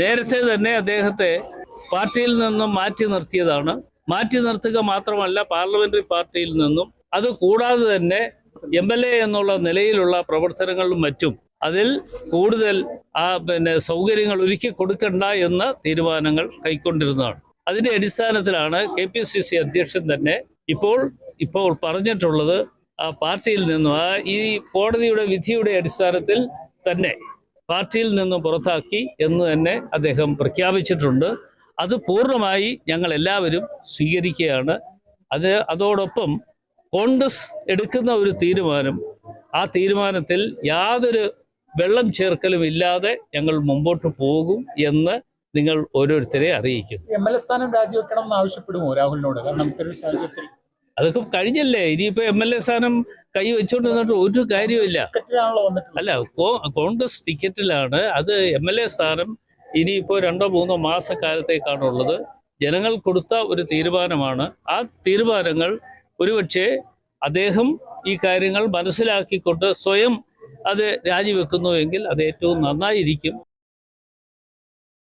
നേരത്തെ തന്നെ അദ്ദേഹത്തെ പാർട്ടിയിൽ നിന്നും മാറ്റി നിർത്തിയതാണ്. മാറ്റി നിർത്തുക മാത്രമല്ല പാർലമെന്ററി പാർട്ടിയിൽ നിന്നും. അത് കൂടാതെ തന്നെ എം എൽ എ എന്നുള്ള നിലയിലുള്ള പ്രവർത്തനങ്ങളും മറ്റും. അതിൽ കൂടുതൽ ആ പിന്നെ സൗകര്യങ്ങൾ ഒരുക്കി കൊടുക്കണ്ട എന്ന തീരുമാനങ്ങൾ കൈക്കൊണ്ടിരുന്നതാണ്. അതിന്റെ അടിസ്ഥാനത്തിലാണ് കെ പി സി സി അധ്യക്ഷൻ തന്നെ ഇപ്പോൾ ഇപ്പോൾ പറഞ്ഞിട്ടുള്ളത് ആ പാർട്ടിയിൽ നിന്നും ആ ഈ കോടതിയുടെ വിധിയുടെ അടിസ്ഥാനത്തിൽ തന്നെ പാർട്ടിയിൽ നിന്നും പുറത്താക്കി എന്ന് തന്നെ അദ്ദേഹം പ്രഖ്യാപിച്ചിട്ടുണ്ട്. അത് പൂർണമായി ഞങ്ങൾ എല്ലാവരും സ്വീകരിക്കുകയാണ്. അത് അതോടൊപ്പം കോൺഗ്രസ് എടുക്കുന്ന ഒരു തീരുമാനം ആ തീരുമാനത്തിൽ യാതൊരു വെള്ളം ചേർക്കലും ഇല്ലാതെ ഞങ്ങൾ മുമ്പോട്ട് പോകും എന്ന് നിങ്ങൾ ഓരോരുത്തരെ അറിയിക്കും എം എൽ എ സ്ഥാനം രാജിവെക്കണം എന്ന് ആവശ്യപ്പെടുമോ രാഹുലിനോട്? കാരണം ഇത്തരം സാഹചര്യത്തിൽ അതൊക്കെ കഴിഞ്ഞല്ലേ? ഇനിയിപ്പോ എം എൽ എ സ്ഥാനം കൈ വെച്ചോണ്ട് നിന്നിട്ട് ഒരു കാര്യമില്ല അല്ല കോൺഗ്രസ് ടിക്കറ്റിലാണ് അത് എം എൽ എ സ്ഥാനം ഇനിയിപ്പോ രണ്ടോ മൂന്നോ മാസക്കാലത്തേക്കാണുള്ളത്. ജനങ്ങൾ കൊടുത്ത ഒരു തീരുമാനമാണ്. ആ തീരുമാനങ്ങൾ ഒരുപക്ഷെ അദ്ദേഹം ഈ കാര്യങ്ങൾ മനസ്സിലാക്കിക്കൊണ്ട് സ്വയം അത് രാജിവെക്കുന്നു എങ്കിൽ അത് ഏറ്റവും നന്നായിരിക്കും.